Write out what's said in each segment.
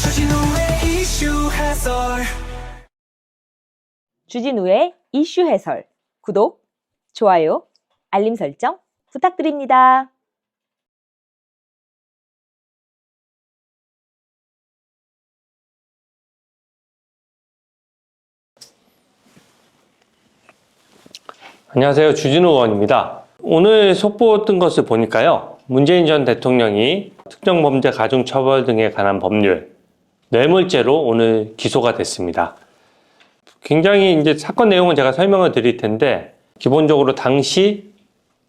주진우의 이슈 해설 주진우의 이슈 해설. 구독, 좋아요, 알림 설정 부탁드립니다. 안녕하세요. 주진우 의원입니다. 오늘 속보 뜬 것을 보니까요. 문재인 전 대통령이 특정범죄 가중처벌 등에 관한 법률, 뇌물죄로 오늘 기소가 됐습니다. 굉장히 이제 사건 내용은 제가 설명을 드릴 텐데, 기본적으로 당시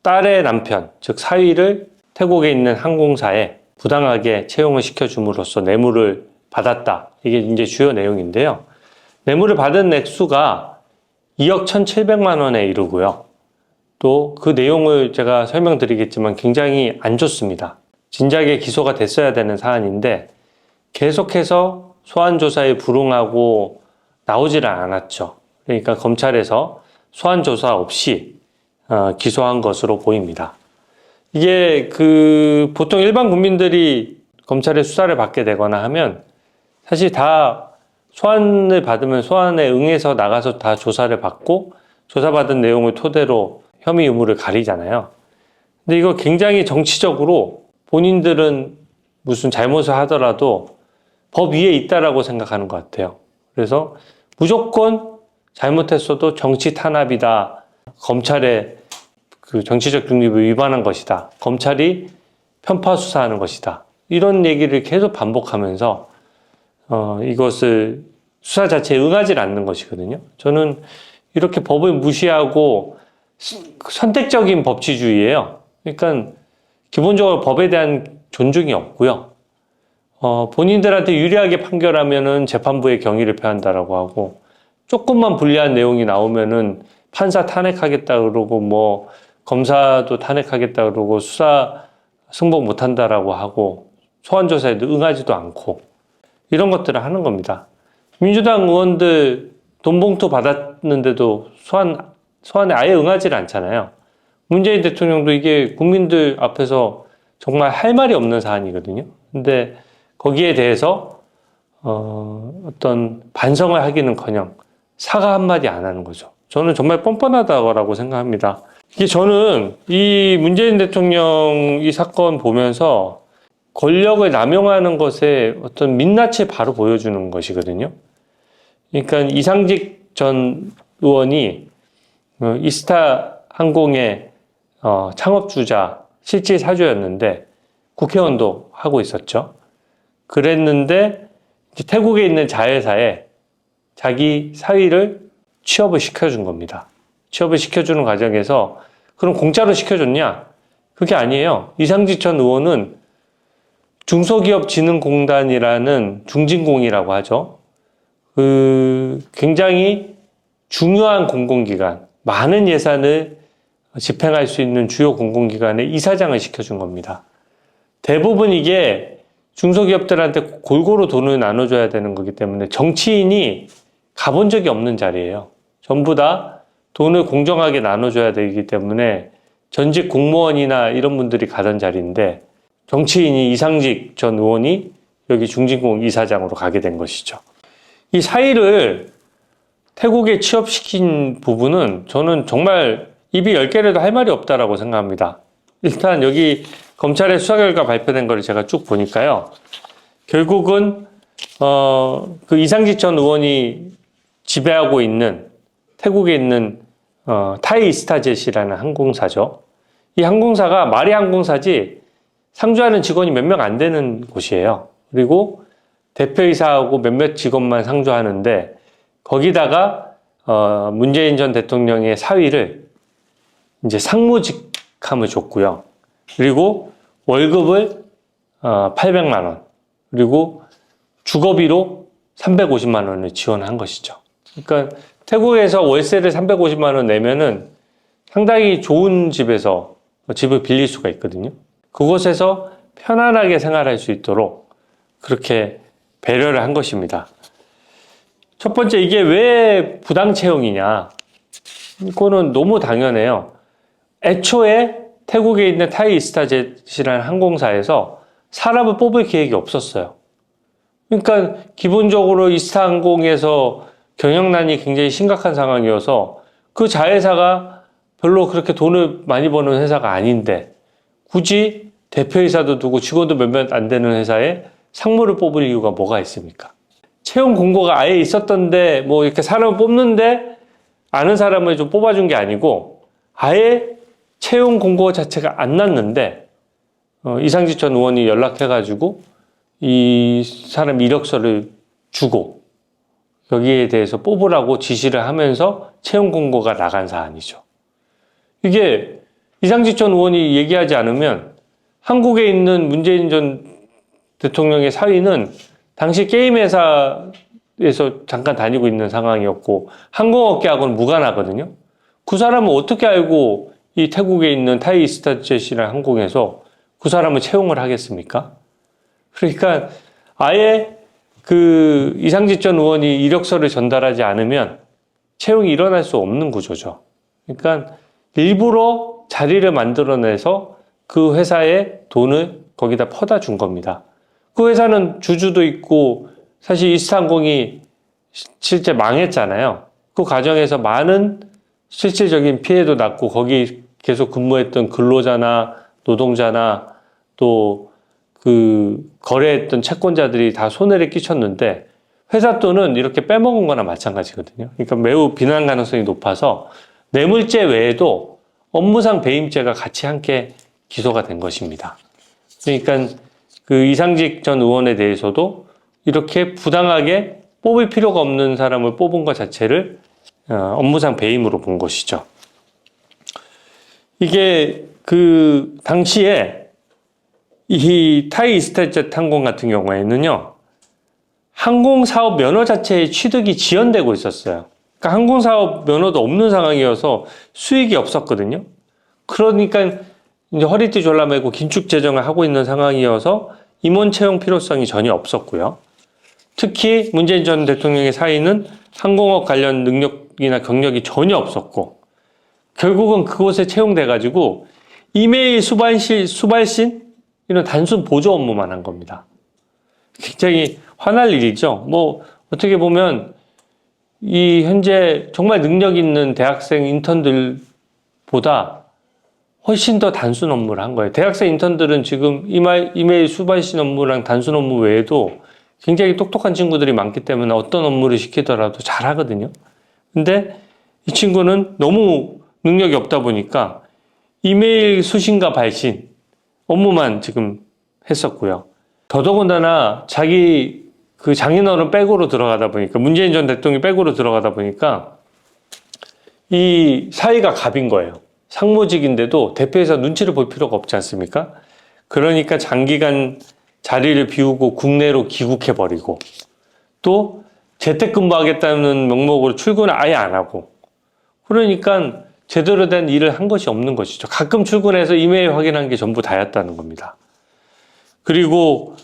딸의 남편, 즉 사위를 태국에 있는 항공사에 부당하게 채용을 시켜줌으로써 뇌물을 받았다. 이게 이제 주요 내용인데요. 뇌물을 받은 액수가 2억 1,700만 원에 이르고요. 또 그 내용을 제가 설명드리겠지만 굉장히 안 좋습니다. 진작에 기소가 됐어야 되는 사안인데 계속해서 소환 조사에 불응하고 나오지를 않았죠. 그러니까 검찰에서 소환 조사 없이 어, 기소한 것으로 보입니다. 이게 그 보통 일반 국민들이 검찰의 수사를 받게 되거나 하면 사실 다 소환을 받으면 소환에 응해서 나가서 다 조사를 받고 조사받은 내용을 토대로 혐의 의무를 가리잖아요. 근데 이거 굉장히 정치적으로 본인들은 무슨 잘못을 하더라도 법 위에 있다라고 생각하는 것 같아요. 그래서 무조건 잘못했어도 정치 탄압이다. 검찰의 그 정치적 중립을 위반한 것이다. 검찰이 편파 수사하는 것이다. 이런 얘기를 계속 반복하면서 어, 이것을 수사 자체에 응하지 않는 것이거든요. 저는 이렇게 법을 무시하고 선택적인 법치주의예요. 그러니까 기본적으로 법에 대한 존중이 없고요. 어, 본인들한테 유리하게 판결하면은 재판부의 경위를 표한다라고 하고 조금만 불리한 내용이 나오면은 판사 탄핵하겠다 그러고 뭐 검사도 탄핵하겠다 그러고 수사 승복 못한다라고 하고 소환 조사에도 응하지도 않고 이런 것들을 하는 겁니다. 민주당 의원들 돈 봉투 받았는데도 소환, 소환에 아예 응하지 않잖아요. 문재인 대통령도 이게 국민들 앞에서 정말 할 말이 없는 사안이거든요. 근데 거기에 대해서, 어, 어떤 반성을 하기는 커녕 사과 한마디 안 하는 거죠. 저는 정말 뻔뻔하다고 생각합니다. 이게 저는 이 문재인 대통령 이 사건 보면서 권력을 남용하는 것에 어떤 민낯을 바로 보여주는 것이거든요. 그러니까 이상직 전 의원이 어, 이스타 항공의 어, 창업주자 실질 사주였는데 국회의원도 하고 있었죠. 그랬는데 태국에 있는 자회사에 자기 사위를 취업을 시켜준 겁니다. 취업을 시켜주는 과정에서 그럼 공짜로 시켜줬냐? 그게 아니에요. 이상직 전 의원은 중소기업진흥공단이라는 중진공이라고 하죠. 그 굉장히 중요한 공공기관, 많은 예산을 집행할 수 있는 주요 공공기관의 이사장을 시켜준 겁니다. 대부분 이게 중소기업들한테 골고루 돈을 나눠줘야 되는 거기 때문에 정치인이 가본 적이 없는 자리예요. 전부 다 돈을 공정하게 나눠줘야 되기 때문에 전직 공무원이나 이런 분들이 가던 자리인데 정치인이 이상직 전 의원이 여기 중진공 이사장으로 가게 된 것이죠. 이 사의를 태국에 취업시킨 부분은 저는 정말 입이 열 개라도 할 말이 없다라고 생각합니다. 일단 여기 검찰의 수사 결과 발표된 거를 제가 쭉 보니까요. 결국은 어, 그 이상직 전 의원이 지배하고 있는 태국에 있는 어, 타이 스타젯이라는 항공사죠. 이 항공사가 마리 항공사지 상주하는 직원이 몇 명 안 되는 곳이에요. 그리고 대표이사하고 몇몇 직원만 상주하는데 거기다가 어, 문재인 전 대통령의 사위를 이제 상무직함을 줬고요. 그리고 월급을 어, 800만 원 그리고 주거비로 350만 원을 지원한 것이죠. 그러니까 태국에서 월세를 350만 원 내면은 상당히 좋은 집에서 집을 빌릴 수가 있거든요. 그곳에서 편안하게 생활할 수 있도록 그렇게 배려를 한 것입니다. 첫 번째, 이게 왜 부당 채용이냐? 이거는 너무 당연해요. 애초에 태국에 있는 타이스타젯이라는 항공사에서 사람을 뽑을 계획이 없었어요. 그러니까 기본적으로 이스타항공에서 경영난이 굉장히 심각한 상황이어서 그 자회사가 별로 그렇게 돈을 많이 버는 회사가 아닌데 굳이 대표이사도 두고 직원도 몇몇 안 되는 회사에 상무를 뽑을 이유가 뭐가 있습니까? 채용 공고가 아예 있었던데 뭐 이렇게 사람을 뽑는데 아는 사람을 좀 뽑아준 게 아니고 아예 채용 공고 자체가 안 났는데 어, 이상직 전 의원이 연락해가지고 이 사람 이력서를 주고 여기에 대해서 뽑으라고 지시를 하면서 채용 공고가 나간 사안이죠. 이게 이상직 전 의원이 얘기하지 않으면 한국에 있는 문재인 전 대통령의 사위는 당시 게임 회사에서 잠깐 다니고 있는 상황이었고 항공업계하고는 무관하거든요. 그 사람은 어떻게 알고 이 태국에 있는 타이 스타젯이라는 항공에서 그 사람을 채용을 하겠습니까? 그러니까 아예 그 이상직 전 의원이 이력서를 전달하지 않으면 채용이 일어날 수 없는 구조죠. 그러니까 일부러 자리를 만들어내서 그 회사에 돈을 거기다 퍼다 준 겁니다. 그 회사는 주주도 있고 사실 이스타항공이 시- 실제 망했잖아요. 그 과정에서 많은 실질적인 피해도 났고 거기 계속 근무했던 근로자나 노동자나 또 그 거래했던 채권자들이 다 손해를 끼쳤는데 회사 돈은 이렇게 빼먹은 거나 마찬가지거든요. 그러니까 매우 비난 가능성이 높아서 뇌물죄 외에도 업무상 배임죄가 같이 함께 기소가 된 것입니다. 그러니까 그 이상직 전 의원에 대해서도 이렇게 부당하게 뽑을 필요가 없는 사람을 뽑은 것 자체를 어, 업무상 배임으로 본 것이죠. 이게 그 당시에 이 타이 이스타젯 항공 같은 경우에는요, 항공 사업 면허 자체의 취득이 지연되고 있었어요. 그러니까 항공 사업 면허도 없는 상황이어서 수익이 없었거든요. 그러니까 이제 허리띠 졸라매고 긴축 재정을 하고 있는 상황이어서 임원 채용 필요성이 전혀 없었고요. 특히 문재인 전 대통령의 사이는 항공업 관련 능력 이나 경력이 전혀 없었고 결국은 그곳에 채용돼 가지고 이메일 수발신 수발신 이런 단순 보조 업무만 한 겁니다. 굉장히 화날 일이죠. 뭐 어떻게 보면 이 현재 정말 능력 있는 대학생 인턴들보다 훨씬 더 단순 업무를 한 거예요. 대학생 인턴들은 지금 이메일, 이메일 수발신 업무랑 단순 업무 외에도 굉장히 똑똑한 친구들이 많기 때문에 어떤 업무를 시키더라도 잘 하거든요. 근데 이 친구는 너무 능력이 없다 보니까 이메일 수신과 발신 업무만 지금 했었고요. 더더군다나 자기 그 장인어른 백으로 들어가다 보니까 문재인 전 대통령이 백으로 들어가다 보니까 이 사이가 갑인 거예요. 상무직인데도 대표에서 눈치를 볼 필요가 없지 않습니까? 그러니까 장기간 자리를 비우고 국내로 귀국해 버리고 또 재택근무하겠다는 명목으로 출근을 아예 안 하고 그러니까 제대로 된 일을 한 것이 없는 것이죠. 가끔 출근해서 이메일 확인한 게 전부 다였다는 겁니다. 그리고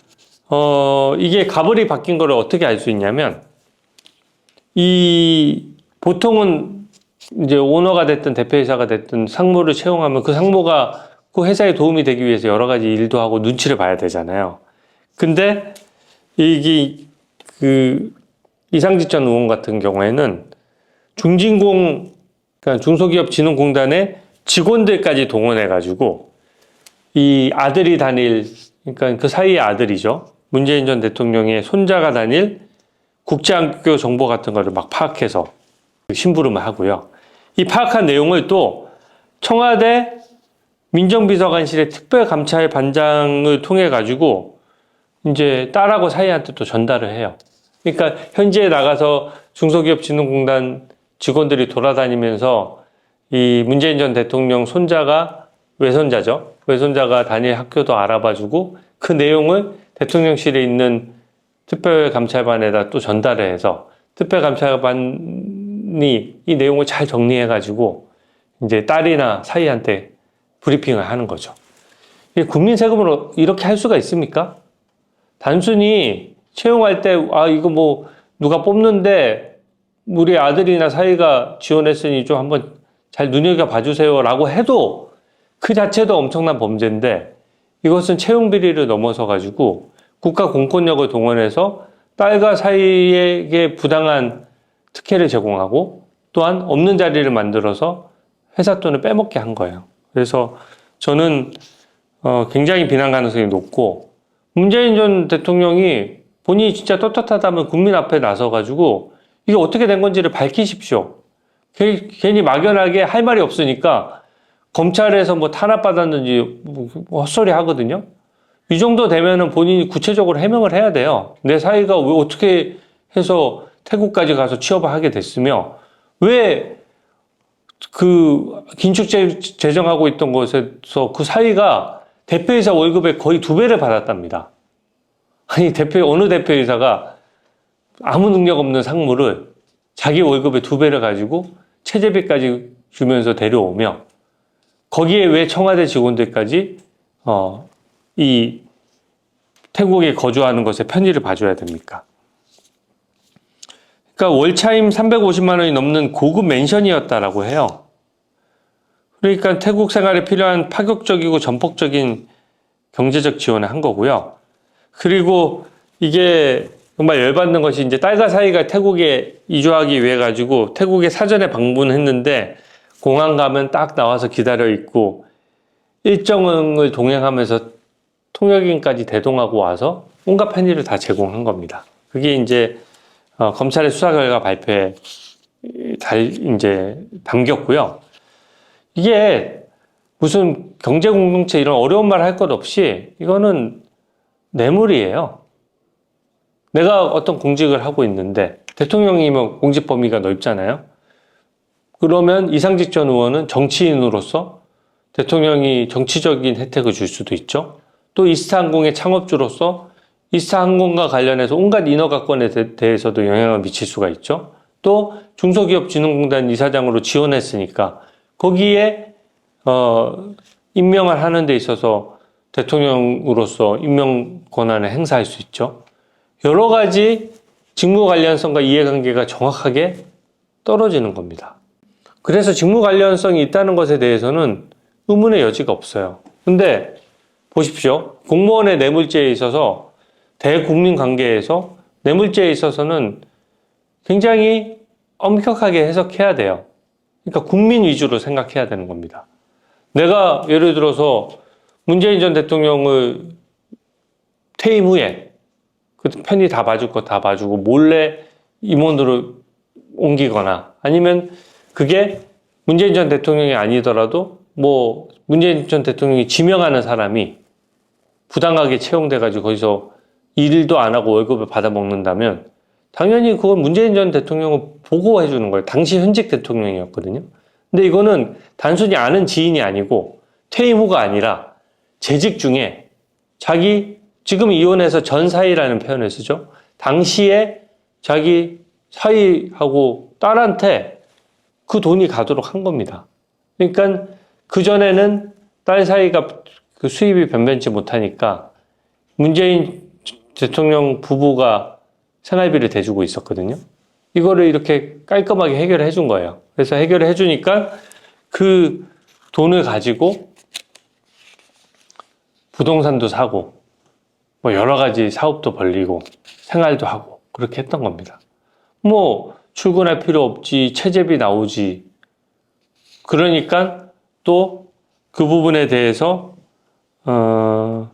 어 이게 가벌이 바뀐 거를 어떻게 알 수 있냐면 이 보통은 이제 오너가 됐든 대표이사가 됐든 상무를 채용하면 그 상무가 그 회사에 도움이 되기 위해서 여러 가지 일도 하고 눈치를 봐야 되잖아요. 근데 이게 그 이상직 전 의원 같은 경우에는 중진공 그러니까 중소기업진흥공단의 직원들까지 동원해가지고 이 아들이 다닐 그러니까 그 사이의 아들이죠 문재인 전 대통령의 손자가 다닐 국제학교 정보 같은 거를 막 파악해서 심부름을 하고요. 이 파악한 내용을 또 청와대 민정비서관실의 특별감찰 반장을 통해 가지고 이제 딸하고 사이한테 또 전달을 해요. 그러니까 현지에 나가서 중소기업진흥공단 직원들이 돌아다니면서 이 문재인 전 대통령 손자가 외손자죠. 외손자가 다닐 학교도 알아봐주고 그 내용을 대통령실에 있는 특별감찰반에다 또 전달을 해서 특별감찰반이 이 내용을 잘 정리해가지고 이제 딸이나 사이한테 브리핑을 하는 거죠. 국민 세금으로 이렇게 할 수가 있습니까? 단순히 채용할 때, 아, 이거 뭐, 누가 뽑는데, 우리 아들이나 사이가 지원했으니 좀 한번 잘 눈여겨 봐 주세요. 라고 해도 그 자체도 엄청난 범죄인데, 이것은 채용 비리를 넘어서 가지고 국가 공권력을 동원해서 딸과 사이에게 부당한 특혜를 제공하고 또한 없는 자리를 만들어서 회사 돈을 빼먹게 한 거예요. 그래서 저는 어, 굉장히 비난 가능성이 높고 문재인 전 대통령이 본인이 진짜 떳떳하다면 국민 앞에 나서가지고 이게 어떻게 된 건지를 밝히십시오. 괜히- 막연하게 할 말이 없으니까 검찰에서 뭐 탄압받았는지 뭐 헛소리 하거든요. 이 정도 되면은 본인이 구체적으로 해명을 해야 돼요. 내 사이가 왜 어떻게 해서 태국까지 가서 취업을 하게 됐으며 왜 그 긴축 재- 재정하고 있던 곳에서 그 사이가 대표이사 월급의 거의 두 배를 받았답니다. 아니 대표 어느 대표이사가 아무 능력 없는 상무를 자기 월급의 두 배를 가지고 체재비까지 주면서 데려오며 거기에 왜 청와대 직원들까지 어, 이 태국에 거주하는 것에 편의를 봐줘야 됩니까? 그러니까 월차임 350만 원이 넘는 고급 맨션이었다라고 해요. 그러니까 태국 생활에 필요한 파격적이고 전폭적인 경제적 지원을 한 거고요. 그리고 이게 정말 열받는 것이 이제 딸과 사이가 태국에 이주하기 위해 가지고 태국에 사전에 방문했는데 공항 가면 딱 나와서 기다려 있고 일정을 동행하면서 통역인까지 대동하고 와서 온갖 편의를 다 제공한 겁니다. 그게 이제 어, 검찰의 수사 결과 발표에 달 이제 담겼고요. 이게 무슨 경제 공동체 이런 어려운 말 할 것 없이 이거는 뇌물이에요. 내가 어떤 공직을 하고 있는데 대통령이면 공직 범위가 넓잖아요. 그러면 이상직 전 의원은 정치인으로서 대통령이 정치적인 혜택을 줄 수도 있죠. 또 이스타항공의 창업주로서 이스타항공과 관련해서 온갖 인허가권에 대- 대해서도 영향을 미칠 수가 있죠. 또 중소기업진흥공단 이사장으로 지원했으니까 거기에 어, 임명을 하는 데 있어서 대통령으로서 임명 권한을 행사할 수 있죠. 여러 가지 직무 관련성과 이해관계가 정확하게 떨어지는 겁니다. 그래서 직무 관련성이 있다는 것에 대해서는 의문의 여지가 없어요. 근데 보십시오. 공무원의 뇌물죄에 있어서 대국민 관계에서 뇌물죄에 있어서는 굉장히 엄격하게 해석해야 돼요. 그러니까 국민 위주로 생각해야 되는 겁니다. 내가 예를 들어서 문재인 전 대통령을 퇴임 후에 그 편히 다 봐줄 거 다 봐주고 몰래 임원으로 옮기거나 아니면 그게 문재인 전 대통령이 아니더라도 뭐 문재인 전 대통령이 지명하는 사람이 부당하게 채용돼 가지고 거기서 일도 안 하고 월급을 받아 먹는다면 당연히 그건 문재인 전 대통령을 보고해 주는 거예요. 당시 현직 대통령이었거든요. 근데 이거는 단순히 아는 지인이 아니고 퇴임 후가 아니라 재직 중에 자기 지금 이혼해서 전 사이라는 표현을 쓰죠. 당시에 자기 사이하고 딸한테 그 돈이 가도록 한 겁니다. 그러니까 그 전에는 딸 사이가 그 수입이 변변치 못하니까 문재인 대통령 부부가 생활비를 대주고 있었거든요. 이거를 이렇게 깔끔하게 해결해 준 거예요. 그래서 해결을 해 주니까 그 돈을 가지고 부동산도 사고 뭐 여러 가지 사업도 벌리고 생활도 하고 그렇게 했던 겁니다. 뭐 출근할 필요 없지 체재비 나오지 그러니까 또 그 부분에 대해서 어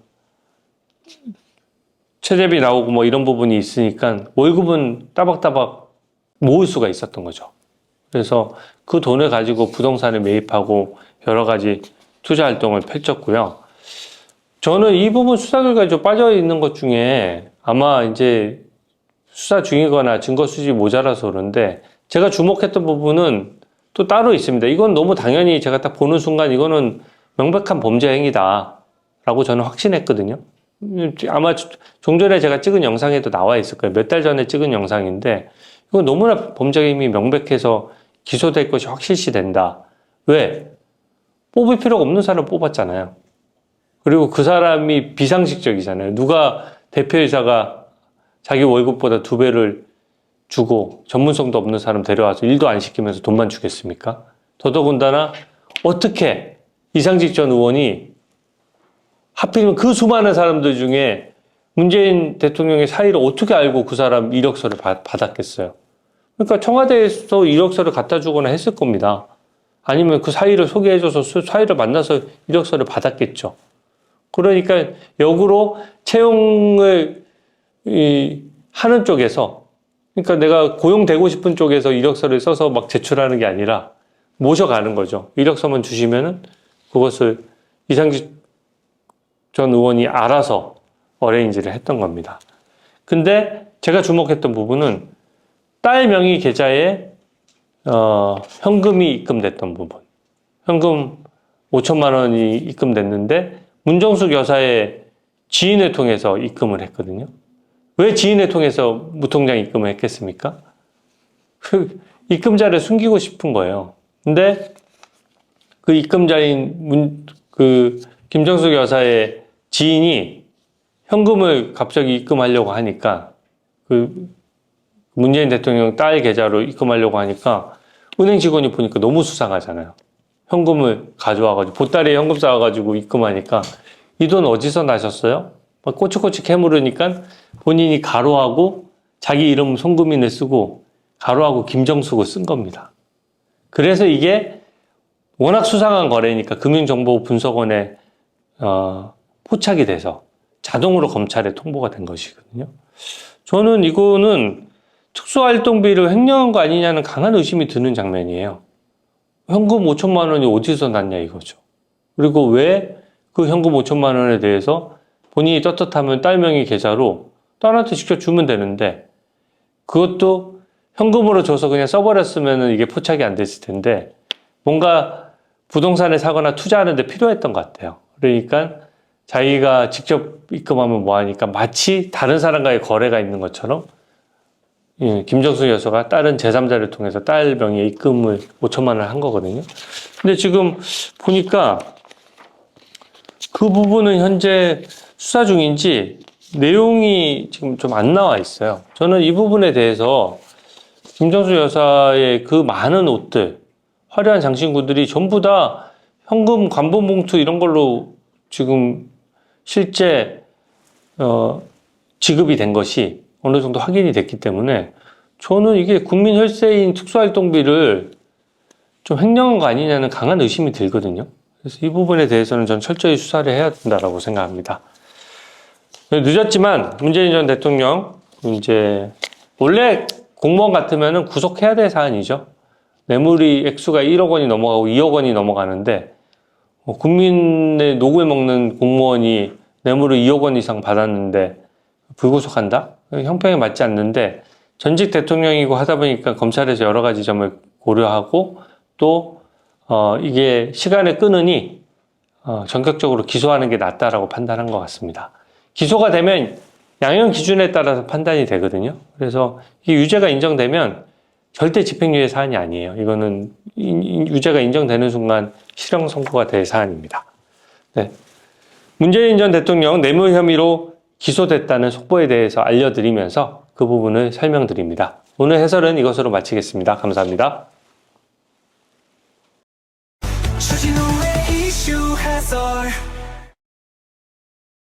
체재비 나오고 뭐 이런 부분이 있으니까 월급은 따박따박 모을 수가 있었던 거죠. 그래서 그 돈을 가지고 부동산을 매입하고 여러 가지 투자 활동을 펼쳤고요. 저는 이 부분 수사 결과에 좀 빠져 있는 것 중에 아마 이제 수사 중이거나 증거 수집이 모자라서 그런데 제가 주목했던 부분은 또 따로 있습니다. 이건 너무 당연히 제가 딱 보는 순간 이거는 명백한 범죄 행위다라고 저는 확신했거든요. 음, 아마 좀 전에 제가 찍은 영상에도 나와 있을 거예요. 몇 달 전에 찍은 영상인데 이건 너무나 범죄 행위 명백해서 기소될 것이 확실시 된다. 왜? 뽑을 필요가 없는 사람을 뽑았잖아요. 그리고 그 사람이 비상식적이잖아요. 누가 대표이사가 자기 월급보다 두 배를 주고 전문성도 없는 사람 데려와서 일도 안 시키면서 돈만 주겠습니까? 더더군다나 어떻게 이상직 전 의원이 하필이면 그 수많은 사람들 중에 문재인 대통령의 사의를 어떻게 알고 그 사람 이력서를 받, 받았겠어요? 그러니까 청와대에서 이력서를 갖다 주거나 했을 겁니다. 아니면 그 사의를 소개해줘서 수- 사의를 만나서 이력서를 받았겠죠. 그러니까 역으로 채용을 이, 하는 쪽에서 그러니까 내가 고용되고 싶은 쪽에서 이력서를 써서 막 제출하는 게 아니라 모셔가는 거죠. 이력서만 주시면은 그것을 이상직 전 의원이 알아서 어레인지를 했던 겁니다. 근데 제가 주목했던 부분은 딸 명의 계좌에 어, 현금이 입금됐던 부분. 현금 5천만 원이 입금됐는데 문정숙 여사의 지인을 통해서 입금을 했거든요. 왜 지인을 통해서 무통장 입금을 했겠습니까? 그 입금자를 숨기고 싶은 거예요. 근데 그 입금자인 문, 그 김정숙 여사의 지인이 현금을 갑자기 입금하려고 하니까 그 문재인 대통령 딸 계좌로 입금하려고 하니까 은행 직원이 보니까 너무 수상하잖아요. 현금을 가져와가지고 보따리에 현금 쌓아가지고 입금하니까 이 돈 어디서 나셨어요? 막 꼬치꼬치 캐물으니까 본인이 가로하고 자기 이름 송금인을 쓰고 가로하고 김정숙을 쓴 겁니다. 그래서 이게 워낙 수상한 거래니까 금융정보분석원에 어, 포착이 돼서 자동으로 검찰에 통보가 된 것이거든요. 저는 이거는 특수활동비를 횡령한 거 아니냐는 강한 의심이 드는 장면이에요. 현금 5천만 원이 어디서 났냐 이거죠. 그리고 왜 그 현금 5천만 원에 대해서 본인이 떳떳하면 딸 명의 계좌로 딸한테 직접 주면 되는데 그것도 현금으로 줘서 그냥 써버렸으면 이게 포착이 안 됐을 텐데 뭔가 부동산을 사거나 투자하는데 필요했던 것 같아요. 그러니까 자기가 직접 입금하면 뭐하니까 마치 다른 사람과의 거래가 있는 것처럼 예, 김정수 여사가 다른 제3자를 통해서 딸 명의의 입금을 5천만 원을 한 거거든요. 근데 지금 보니까 그 부분은 현재 수사 중인지 내용이 지금 좀 안 나와 있어요. 저는 이 부분에 대해서 김정수 여사의 그 많은 옷들, 화려한 장신구들이 전부 다 현금 관본 봉투 이런 걸로 지금 실제 어, 지급이 된 것이 어느 정도 확인이 됐기 때문에 저는 이게 국민 혈세인 특수활동비를 좀 횡령한 거 아니냐는 강한 의심이 들거든요. 그래서 이 부분에 대해서는 전 철저히 수사를 해야 된다라고 생각합니다. 늦었지만 문재인 전 대통령 이제 원래 공무원 같으면은 구속해야 될 사안이죠. 뇌물이 액수가 1억 원이 넘어가고 2억 원이 넘어가는데 뭐 국민의 녹을 먹는 공무원이 뇌물을 2억 원 이상 받았는데 불구속한다? 형평에 맞지 않는데 전직 대통령이고 하다 보니까 검찰에서 여러 가지 점을 고려하고 또 어, 이게 시간을 끄느니 어, 전격적으로 기소하는 게 낫다라고 판단한 것 같습니다. 기소가 되면 양형 기준에 따라서 판단이 되거든요. 그래서 이 유죄가 인정되면 절대 집행유예 사안이 아니에요. 이거는 유죄가 인정되는 순간 실형 선고가 될 사안입니다. 네. 문재인 전 대통령 뇌물 혐의로 기소됐다는 속보에 대해서 알려드리면서 그 부분을 설명드립니다. 오늘 해설은 이것으로 마치겠습니다. 감사합니다. 주진우의 이슈 해설